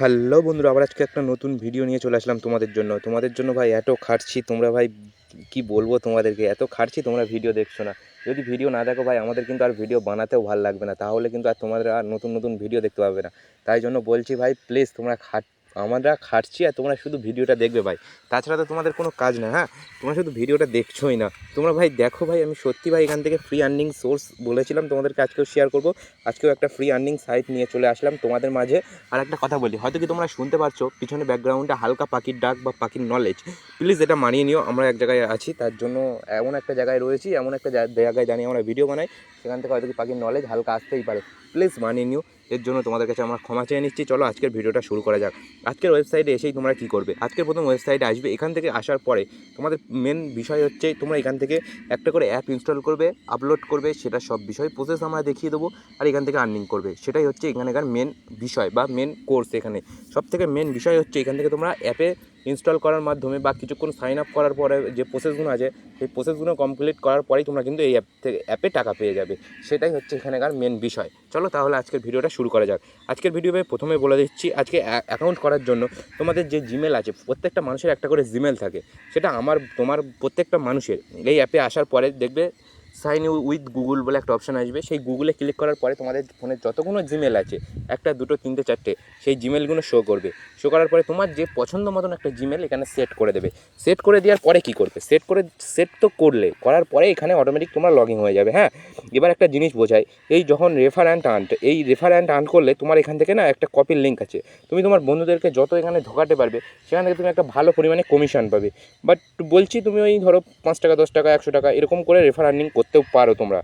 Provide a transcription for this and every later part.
Hello বন্ধুরা, আবার আজকে একটা নতুন ভিডিও নিয়ে চলে আসলাম তোমাদের জন্য। তোমাদের জন্য ভাই এত খাটছি, তোমরা ভাই কি বলব তোমাদেরকে? এত খাটছি, তোমরা ভিডিও দেখছ না। যদি ভিডিও না দেখো ভাই, আমাদের কিন্তু আর ভিডিও বানাতেও ভালো লাগবে না। তাহলে কিন্তু আর তোমাদের আর নতুন নতুন ভিডিও দেখতে পাবে না। তাই জন্য বলছি ভাই প্লিজ তোমরা খাট আমরা খাটছি আর তোমরা শুধু ভিডিওটা দেখবে ভাই। তাছাড়া তো তোমাদের কোনো কাজ না হ্যাঁ? তোমরা শুধু ভিডিওটা দেখছোই না। তোমরা ভাই দেখো ভাই, আমি সত্যি ভাই এখান থেকে ফ্রি আর্নিং সোর্স বলেছিলাম, তোমাদেরকে আজকেও শেয়ার করব। আজকেও একটা ফ্রি আর্নিং সাইট নিয়ে চলে আসলাম তোমাদের মাঝে। আর একটা কথা বলি, হয়তো কি তোমরা শুনতে পারছ, পিছনে ব্যাকগ্রাউন্ডে হালকা পাখির ডাক বা পাখির নলেজ প্লিজ এটা মানিয়ে নিও, আমরা এক জায়গায় আছি, তার জন্য এমন একটা জায়গায় রয়েছি, এমন একটা জায়গায় দাঁড়িয়ে আমরা ভিডিও বানাই, সেখান থেকে হয়তো কি পাখির নলেজ হালকা আসতেই পারে। প্লিজ মানিয়ে নিও। এর জন্য তোমাদের কাছে আমরা ক্ষমা চেয়ে নিচ্ছি। চলো আজকের ভিডিওটা শুরু করা যাক। আজকের ওয়েবসাইটে এসেই তোমরা কী করবে? আজকের প্রথম ওয়েবসাইটে আসবে। এখান থেকে আসার পরে তোমাদের মেন বিষয় হচ্ছে, তোমরা এখান থেকে একটা করে অ্যাপ ইনস্টল করবে আপলোড করবে, সেটা সব বিষয় প্রসেস আমরা দেখিয়ে দেবো আর এখান থেকে আর্নিং করবে। সেটাই হচ্ছে এখানকার মেন বিষয় বা মেন কোর্স এখানে। সব থেকে মেন বিষয় হচ্ছে এখান থেকে তোমরা অ্যাপে ইনস্টল করার মাধ্যমে বা কিছুক্ষণ সাইন আপ করার পরে যে প্রসেসগুলো আছে, সেই প্রসেসগুলো কমপ্লিট করার পরেই তোমরা কিন্তু এই অ্যাপ থেকে অ্যাপে টাকা পেয়ে যাবে। সেটাই হচ্ছে এখানকার মেন বিষয়। চলো তাহলে আজকের ভিডিওটা শুরু করা যাক। আজকের ভিডিওতে প্রথমে বলে দিচ্ছি, আজকে অ্যাকাউন্ট করার জন্য তোমাদের যে জিমেল আছে, প্রত্যেকটা মানুষের একটা করে জিমেল থাকে। সেটা আমার, তোমার প্রত্যেকটা মানুষের। এই অ্যাপে আসার পরে দেখবে সাইন ইউ উইথ গুগল বলে একটা অপশান আসবে। সেই গুগলে ক্লিক করার পরে তোমাদের ফোনের যতগুলো জিমেল আছে, একটা, দুটো, তিনটে, চারটে, সেই জিমেলগুলো শো করবে। শো করার পরে তোমার যে পছন্দ মতন একটা জিমেল এখানে সেট করে দেবে। সেট করে দেওয়ার পরে কি করবে? সেট করে সেট তো করলে, করার পরে এখানে অটোমেটিক তোমার লগ ইন হয়ে যাবে হ্যাঁ? এবার একটা জিনিস বোঝাই, এই যখন রেফার অ্যান্ড আন্ট এই রেফার অ্যান্ড আর্ন করলে তোমার এখান থেকে না একটা কপির লিঙ্ক আছে। তুমি তোমার বন্ধুদেরকে যত এখানে ঢোকাতে পারবে, সেখান থেকে তুমি একটা ভালো পরিমাণে কমিশন পাবে। বাট বলছি তুমি ওই ধরো পাঁচ টাকা, দশ টাকা, একশো টাকা, এরকম করে রেফার আর্নিং করতেও পারো তোমরা।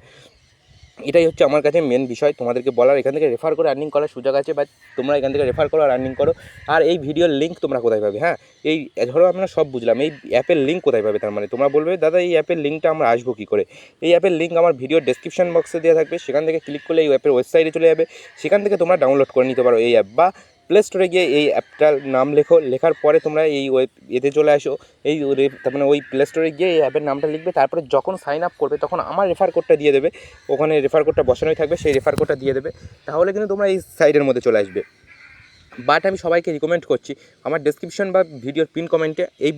এটাই হচ্ছে আমার কাছে মেন বিষয়। তোমাদেরকে বলার, এখান থেকে রেফার করে আর্নিং করার সুযোগ আছে বা তোমরা এখান থেকে রেফার করো আর আর্নিং করো। আর এই ভিডিওর লিঙ্ক তোমরা কোথায় পাবে হ্যাঁ? এই, ধরো আমরা সব বুঝলাম, এই অ্যাপের লিঙ্ক কোথায় পাবে তার মানে? তোমরা বলবে, দাদা, এই অ্যাপের লিঙ্কটা আমরা আসব কী করে? এই অ্যাপের লিঙ্ক আমার ভিডিওর ডেসক্রিপশন বক্সে দেওয়া থাকবে। সেখান থেকে ক্লিক করলে এই অ্যাপের ওয়েবসাইটে চলে যাবে। সেখান থেকে তোমরা ডাউনলোড করে নিতে পারো এই অ্যাপ বা প্লে স্টোরে গিয়ে এই অ্যাপটার নাম লেখো, লেখার পরে তোমরা এই ওয়েব এতে চলে আসো। এই তার মানে ওই প্লে স্টোরে গিয়ে এই অ্যাপের নামটা লিখবে, তারপরে যখন সাইন আপ করবে তখন আমার রেফার কোডটা দিয়ে দেবে। ওখানে রেফার কোডটা বসানোই থাকবে, সেই রেফার কোডটা দিয়ে দেবে। তাহলে কিন্তু তোমরা এই সাইডের মধ্যে চলে আসবে। বাট আমি সবাইকে রিকমেন্ড করছি, আমার ডেসক্রিপশন বা ভিডিওর পিন কমেন্টে এই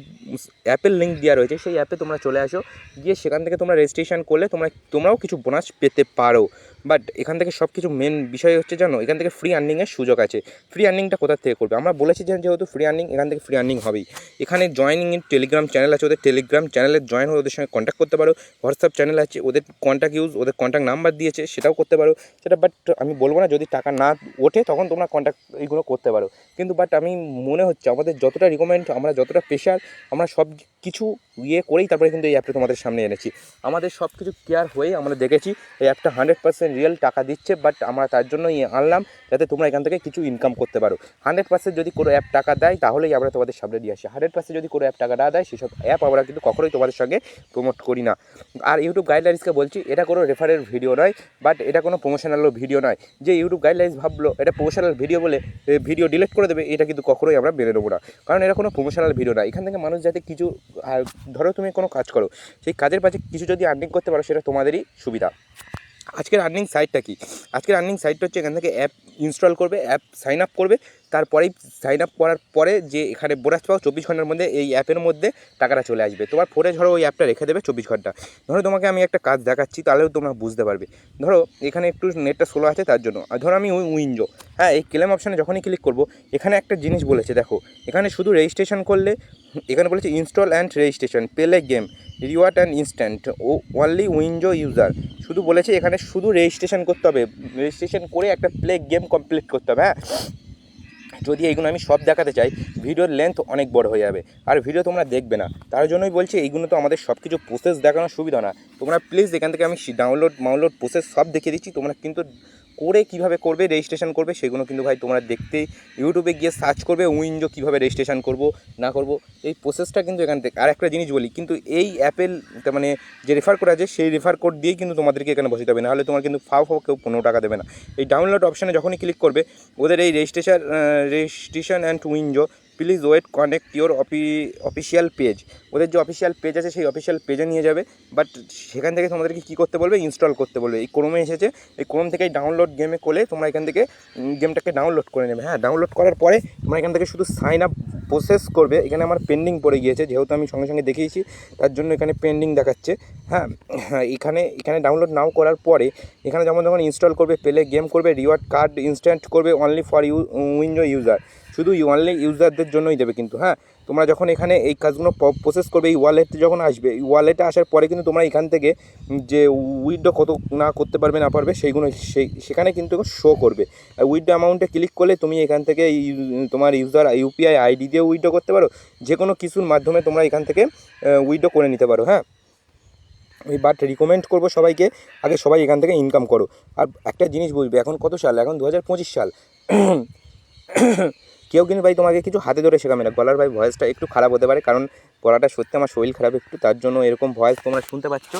অ্যাপের লিঙ্ক দেওয়া রয়েছে, সেই অ্যাপে তোমরা চলে আসো। গিয়ে সেখান থেকে তোমরা রেজিস্ট্রেশন করলে তোমরা, তোমরাও কিছু বোনাস পেতে পারো। বাট এখান থেকে সব কিছু মেন বিষয় হচ্ছে জানো, এখান থেকে ফ্রি আর্নিংয়ের সুযোগ আছে। ফ্রি আর্নিংটা কোথা থেকে করবে? আমরা বলেছি যে যেহেতু ফ্রি আর্নিং এখান থেকে ফ্রি আর্নিং হবেই। এখানে জয়নিং ইন টেলিগ্রাম চ্যানেল আছে, ওদের টেলিগ্রাম চ্যানেলে জয়েন হয়ে ওদের সঙ্গে কন্ট্যাক্ট করতে পারো। হোয়াটসঅ্যাপ চ্যানেল আছে, ওদের কন্ট্যাক্ট ইউজ ওদের কন্ট্যাক্ট নাম্বার দিয়েছে, সেটাও করতে পারো। সেটা বাট আমি বলব না, যদি টাকা না ওঠে, তখন তোমরা কন্ট্যাক্ট এইগুলো করতে পারো। কিন্তু বাট আমি মনে হচ্ছে আমাদের যতটা রিকমেন্ড আমরা যতটা প্রেশার আমরা সব কিছু ইয়ে করেই তারপরে কিন্তু এই অ্যাপটা তোমাদের সামনে এনেছি। আমাদের সব কিছু কেয়ার হয়েই আমরা দেখেছি, এই অ্যাপটা হান্ড্রেড পার্সেন্ট রিয়েল টাকা দিচ্ছে বাট আমরা তার জন্যই আনলাম যাতে তোমরা এখান থেকে কিছু ইনকাম করতে পারো। হান্ড্রেড পার্সেন্ট যদি কোনো অ্যাপ টাকা দেয়, তাহলেই আমরা তোমাদের সামনে নিয়ে আসি। হান্ড্রেড পার্সেন্ট যদি কোনো অ্যাপ টাকা না দেয়, সেসব অ্যাপ আমরা কিন্তু কখনোই তোমাদের সঙ্গে প্রমোট করি না। আর ইউটিউব গাইডলাইন্সকে বলছি, এটা কোনো রেফারের ভিডিও নয় বাট এটা কোনো প্রমোশনালও ভিডিও নয়। যে ইউটিউব গাইডলাইন্স ভাবলো, এটা প্রমোশনাল ভিডিও বলে ভিডিও ডিলিট করে দেবে, এটা কিন্তু কখনোই আমরা মেনে নেব না। কারণ এটা কোনো প্রমোশনাল ভিডিও না। এখান থেকে মানুষ যাতে কিছু ধরো তুমি কোনো কাজ করো, সেই কাজের পাশে কিছু যদি আর্নিং করতে পারো, সেটা তোমাদেরই সুবিধা। আজকের আর্নিং সাইটটা কি? আজকের আর্নিং সাইটটা হচ্ছে এখান থেকে অ্যাপ ইনস্টল করবে অ্যাপ সাইন আপ করবে, তারপরেই সাইন আপ করার পরে যে এখানে বোনাস পাও চব্বিশ ঘণ্টার মধ্যে এই অ্যাপের মধ্যে টাকাটা চলে আসবে। তোমার ফোনে ধরো ওই অ্যাপটা রেখে দেবে চব্বিশ ঘণ্টা। ধরো তোমাকে আমি একটা কাজ দেখাচ্ছি, তাহলেও তোমরা বুঝতে পারবে। ধরো এখানে একটু নেটটা স্লো আছে তার জন্য। আর ধরো আমি ওই উইঞ্জো হ্যাঁ এই ক্লেম অপশানে যখনই ক্লিক করব, এখানে একটা জিনিস বলেছে, দেখো, এখানে শুধু রেজিস্ট্রেশন করলে, এখানে বলেছে ইনস্টল অ্যান্ড রেজিস্ট্রেশন পেলে গেম রিওয়ার্ড অ্যান্ড ইনস্ট্যান্ট ও অনলি উইন্ডো ইউজার শুধু বলেছে এখানে শুধু রেজিস্ট্রেশন করতে হবে রেজিস্ট্রেশন করে একটা প্লে গেম কমপ্লিট করতে হবে হ্যাঁ? যদি এইগুলো আমি সব দেখাতে চাই ভিডিওর লেন্থ অনেক বড় হয়ে যাবে, আর ভিডিও তোমরা দেখবে না, তার জন্যই বলছি এইগুলো তো আমাদের সব কিছু প্রসেস দেখানোর সুবিধা না, তোমরা প্লিজ এখান থেকে আমি ডাউনলোড মাউনলোড প্রসেস সব দেখিয়ে দিচ্ছি, তোমরা কিন্তু করে কীভাবে করবে রেজিস্ট্রেশন করবে, সেগুলো কিন্তু ভাই তোমরা দেখতে ইউটিউবে গিয়ে সার্চ করবে উইন্ডো কীভাবে রেজিস্ট্রেশন করব, না করব, এই প্রসেসটা কিন্তু এখান থেকে আর একটা জিনিস বলি, কিন্তু এই অ্যাপেল তার মানে যে রেফার করা আছে, সেই রেফার কোড দিয়েই কিন্তু তোমাদেরকে এখানে বসে হবে, নাহলে তোমার কিন্তু ফাও ফাও কেউ পনেরো টাকা দেবে না। এই ডাউনলোড অপশানে যখনই ক্লিক করবে, ওদের এই registration registration and WinZO please wait connect your অফি official page ওদের যে অফিসিয়াল পেজ আছে, সেই অফিসিয়াল পেজে নিয়ে যাবে। বাট সেখান থেকে তোমাদেরকে কী করতে বলবে? ইনস্টল করতে বলবে। এই ক্রোমে এসেছে। এই ক্রোম থেকেই ডাউনলোড গেমে করলে তোমরা এখান থেকে গেমটাকে ডাউনলোড করে নেবে। হ্যাঁ ডাউনলোড করার পরে তোমরা এখান থেকে শুধু সাইন আপ প্রসেস করবে। এখানে আমার পেন্ডিং পড়ে গিয়েছে, যেহেতু আমি সঙ্গে সঙ্গে দেখিয়েছি, তার জন্য এখানে পেন্ডিং দেখাচ্ছে। হ্যাঁ হ্যাঁ এখানে এখানে ডাউনলোড নাও করার পরে, এখানে যেমন যখন ইনস্টল করবে পেলে গেম করবে রিওয়ার্ড কার্ড ইনস্ট্যান্ট করবে only for you window user শুধু অনলি ইউজারদের জন্যই দেবে কিন্তু হ্যাঁ? তোমরা যখন এখানে এই কাজগুলো প্রসেস করবে, এই ওয়ালেট যখন আসবে, এই ওয়ালেটে আসার পরে কিন্তু তোমরা এখান থেকে যে উইথড্র কত না করতে পারবে, না পারবে সেইগুলো সেই, সেখানে কিন্তু শো করবে। আর উইথড্র অ্যামাউন্টে ক্লিক করলে তুমি এখান থেকে তোমার ইউজার ইউপিআই আইডি দিয়ে উইথড্র করতে পারো। যে কোনো কিছুর মাধ্যমে তোমরা এখান থেকে উইথড্র করে নিতে পারো হ্যাঁ? বাট রিকমেন্ড করব সবাইকে, আগে সবাই এখান থেকে ইনকাম করো। আর একটা জিনিস বুঝবে, এখন কত সাল? এখন দু হাজার পঁচিশ সাল। কেউ কিন্তু ভাই তোমাকে কিছু হাতে ধরে শেখাবে না। গলার ভাই ভয়েসটা একটু খারাপ হতে পারে, কারণ গলাটা সত্যি আমার শরীর খারাপ একটু, তার জন্য এরকম ভয়েস তোমরা শুনতে পাচ্ছ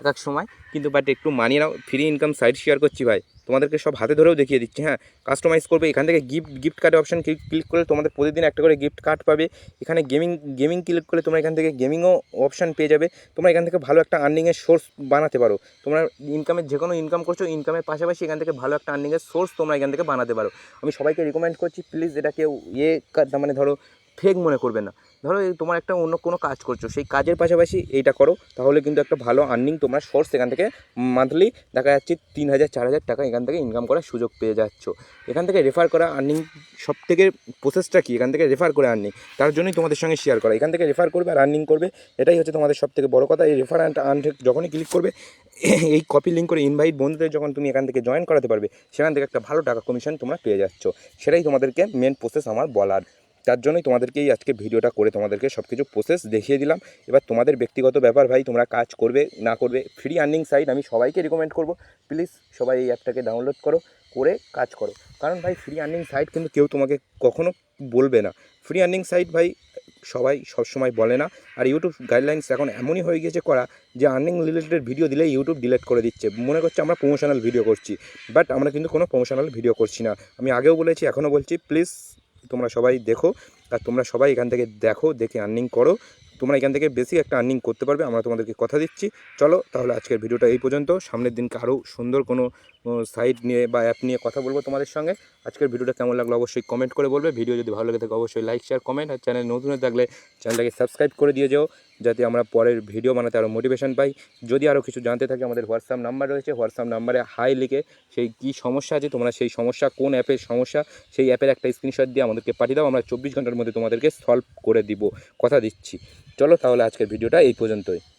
এক এক সময়। কিন্তু বাট একটু মানিয়ে নাও ফ্রি ইনকাম সাইড শেয়ার করছি ভাই। তোমাদেরকে সব হাতে ধরেও দেখিয়ে দিচ্ছি হ্যাঁ? কাস্টমাইজ করবে, এখান থেকে gift gift card option click করলে তোমাদের প্রতিদিন একটা করে গিফট কার্ড পাবে। এখানে গেমিং গেমিং ক্লিক করলে তোমরা এখান থেকে গেমিংও অপশান পেয়ে যাবে। তোমরা এখান থেকে ভালো একটা আর্নিংয়ের সোর্স বানাতে পারো। তোমরা ইনকামের যে কোনো ইনকাম করছ ইনকামের পাশাপাশি এখান থেকে ভালো একটা আর্নিংয়ের সোর্স তোমরা এখান থেকে বানাতে পারো। আমি সবাইকে রিকমেন্ড করছি প্লিজ এটা কেউ ইয়ে মানে ধরো ফেক মনে করবে না। ধরো তোমার একটা অন্য কোনো কাজ করছ, সেই কাজের পাশাপাশি এইটা করো, তাহলে কিন্তু একটা ভালো আর্নিং তোমরা সোর্স এখান থেকে মান্থলি দেখা যাচ্ছে তিন হাজার, চার হাজার টাকা এখান থেকে ইনকাম করার সুযোগ পেয়ে যাচ্ছ। এখান থেকে রেফার করা আর্নিং সব থেকে প্রসেসটা কি? এখান থেকে রেফার করে আর্নিং তার জন্যই তোমাদের সঙ্গে শেয়ার করা। এখান থেকে রেফার করবে আর আর্নিং করবে, এটাই হচ্ছে তোমাদের সব থেকে বড় কথা। এই রেফার অ্যান্ড আর্ন যখনই ক্লিক করবে, এই কপি লিঙ্ক করে ইনভাইট বন্ধুদের যখন তুমি এখান থেকে জয়েন করাতে পারবে, সেখান থেকে একটা ভালো টাকা কমিশন তোমরা পেয়ে যাচ্ছ। সেটাই তোমাদেরকে মেন প্রসেস আমার বলার। তার জন্যই তোমাদেরকে এই আজকে ভিডিওটা করে তোমাদেরকে সব কিছু প্রসেস দেখিয়ে দিলাম। এবার তোমাদের ব্যক্তিগত ব্যাপার ভাই, তোমরা কাজ করবে, না করবে ফ্রি আর্নিং সাইট আমি সবাইকে রিকমেন্ড করব। প্লিজ সবাই এই অ্যাপটাকে ডাউনলোড করো, করে কাজ করো। কারণ ভাই ফ্রি আর্নিং সাইট কিন্তু কেউ তোমাকে কখনো বলবে না। ফ্রি আর্নিং সাইট ভাই, সবাই সবসময় বলে না। আর ইউটিউব গাইডলাইন্স এখন এমনই হয়ে গিয়েছে করা, যে আর্নিং রিলেটেড ভিডিও দিলে ইউটিউব ডিলিট করে দিচ্ছে। মনে করছে আমরা প্রমোশনাল ভিডিও করছি বাট আমরা কিন্তু কোনো প্রমোশনাল ভিডিও করছি না। আমি আগেও বলেছি, এখনও বলছি প্লিজ তোমরা সবাই দেখো আর তোমরা সবাই এখান থেকে দেখো, দেখে আর্নিং করো। তোমরা এখান থেকে বেশি একটা আর্নিং করতে পারবে, আমরা তোমাদেরকে কথা দিচ্ছি। চলো তাহলে আজকের ভিডিওটা এই পর্যন্ত। সামনের দিনকে আরও সুন্দর কোনো সাইট নিয়ে বা অ্যাপ নিয়ে কথা বলব তোমাদের সঙ্গে। আজকের ভিডিওটা কেমন লাগল অবশ্যই কমেন্ট করে বলবে। ভিডিও যদি ভালো লাগে থাকে, অবশ্যই লাইক শেয়ার কমেন্ট আর চ্যানেল নতুন হয়ে থাকলে চ্যানেলটাকে সাবস্ক্রাইব করে দিয়ে যাও। যাতে আমরা পরের ভিডিও বানাতে আরও মোটিভেশন পাই। যদি আরও কিছু জানতে থাকে, আমাদের হোয়াটসঅ্যাপ নাম্বার রয়েছে। হোয়াটসঅ্যাপ নাম্বারে হাই লিখে সেই কী সমস্যা আছে, তোমরা সেই সমস্যা, কোন অ্যাপের সমস্যা, সেই অ্যাপের একটা স্ক্রিনশট দিয়ে আমাদেরকে পাঠিয়ে দাও। আমরা চব্বিশ ঘণ্টার মধ্যে তোমাদেরকে সলভ করে দিব। কথা দিচ্ছি। চলো তাহলে আজকের ভিডিওটা এই পর্যন্তই।